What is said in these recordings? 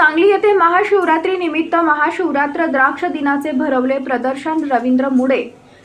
सांगली येथे महाशिवरात्री निमित्त महाशिवरात्र द्राक्ष दिनाचे भरवले प्रदर्शन रवींद्र मुडे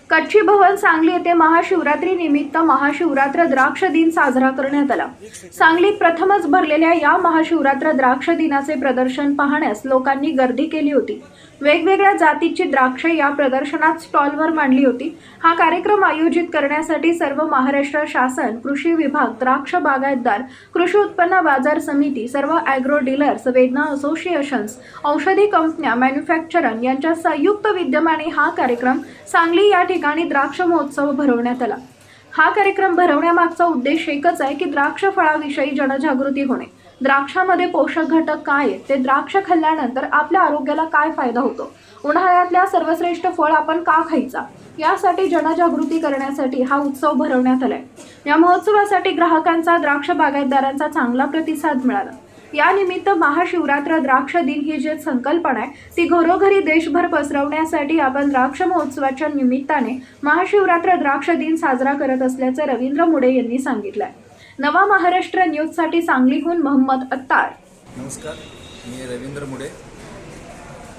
कच्ची भवन सांगली येथे महाशिवरात्री निमित्त महाशिवरात्र द्राक्ष दिन साजरा करण्यात आला. सांगलीत प्रथमच भरलेल्या या महाशिवरात्र द्राक्ष दिनाचे प्रदर्शन पाहण्यास लोकांनी गर्दी केली होती. वेगवेगळ्या जातीची द्राक्षे या प्रदर्शनात स्टॉलवर मांडली होती. हा कार्यक्रम आयोजित करण्यासाठी सर्व महाराष्ट्र शासन कृषी विभाग द्राक्ष बागायतदार कृषी उत्पन्न बाजार समिती सर्व ॲग्रो डीलर्स वेदना असोसिएशन्स औषधी कंपन्या मॅन्युफॅक्चरर यांच्या संयुक्त विद्यमाने हा कार्यक्रम सांगली या ठिकाणी ठिकाणी द्राक्ष महोत्सव भरवण्यात आला. हा कार्यक्रम भरवण्यामागचा उद्देश एकच आहे की द्राक्ष फळाविषयी जनजागृती होणे. द्राक्षामध्ये पोषक घटक काय आहेत? ते द्राक्ष खाल्ल्यानंतर आपल्या आरोग्याला काय फायदा होतो? उन्हाळ्यातल्या सर्वश्रेष्ठ फळ आपण का खायचा? यासाठी जनजागृती करण्यासाठी हा उत्सव भरवण्यात आलाय. या महोत्सवासाठी ग्राहकांचा द्राक्ष बागायतदारांचा चांगला प्रतिसाद मिळाला. यानिमित्त महाशिवरात्र द्राक्ष दिन ही जी संकल्पना आहे ती घरोघरी देशभर पसरवण्यासाठी आपण द्राक्ष महोत्सवाच्या निमित्ताने महाशिवरात्र द्राक्ष दिन साजरा करत असल्याचं रवींद्र मुडे यांनी सांगितलंय. नवा महाराष्ट्र न्यूजसाठी सांगलीहून मोहम्मद अत्तार. नमस्कार मी रवींद्र मुडे.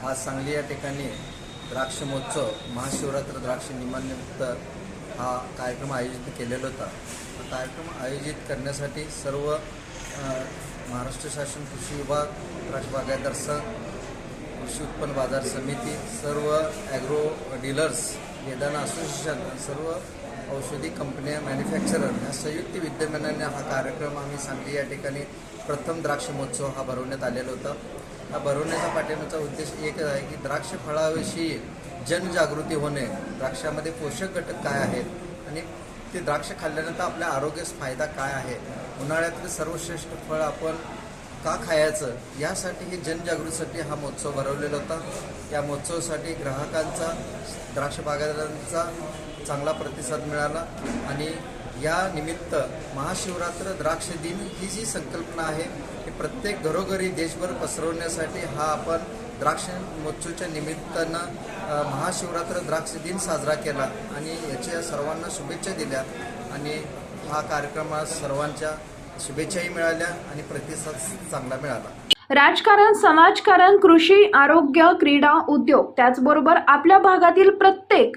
आज सांगली या ठिकाणी द्राक्ष महोत्सव महाशिवरात्र द्राक्ष निमित्त हा कार्यक्रम आयोजित केलेला होता. कार्यक्रम आयोजित करण्यासाठी सर्व महाराष्ट्र शासन कृषी विभाग द्राक्ष बागायतदार संघ कृषी उत्पन्न बाजार समिती सर्व ॲग्रो डीलर्स वेदाना असोसिएशन सर्व औषधी कंपन्या मॅन्युफॅक्चरर ह्या संयुक्त विद्यमानाने हा कार्यक्रम आम्ही सांगली या ठिकाणी प्रथम द्राक्ष महोत्सव हा भरवण्यात आलेला होता. हा भरवण्याचा पाठिंबाचा उद्देश एकच आहे की द्राक्ष फळाविषयी जनजागृती होणे द्राक्षामध्ये पोषक घटक काय आहेत आणि ते द्राक्ष खाल्ल्यानंतर आपल्या आरोग्यास फायदा काय आहे? उन्हाळ्यातलं सर्वश्रेष्ठ फळ आपण का खायचं? यासाठी हे जनजागृतीसाठी हा महोत्सव भरवलेला होता. या महोत्सवासाठी ग्राहकांचा द्राक्ष बागायतदारांचा चांगला प्रतिसाद मिळाला आणि या निमित्त महाशिवरात्र द्राक्ष दिन ही जी संकल्पना आहे ही प्रत्येक घरोघरी देशभर पसरवण्यासाठी हा आपण द्राक्ष महोत्सवच्या निमित्तानं महाशिवरात्र द्राक्ष दिन साजरा केला आणि याच्या सर्वांना शुभेच्छा दिल्या. आणि हा कार्यक्रमास सर्वांच्या शुभेच्छाही मिळाल्या आणि प्रतिसाद चांगला मिळाला. राजकारण समाजकारण कृषी आरोग्य क्रीडा उद्योग त्याचबरोबर आपल्या भागातील प्रत्येक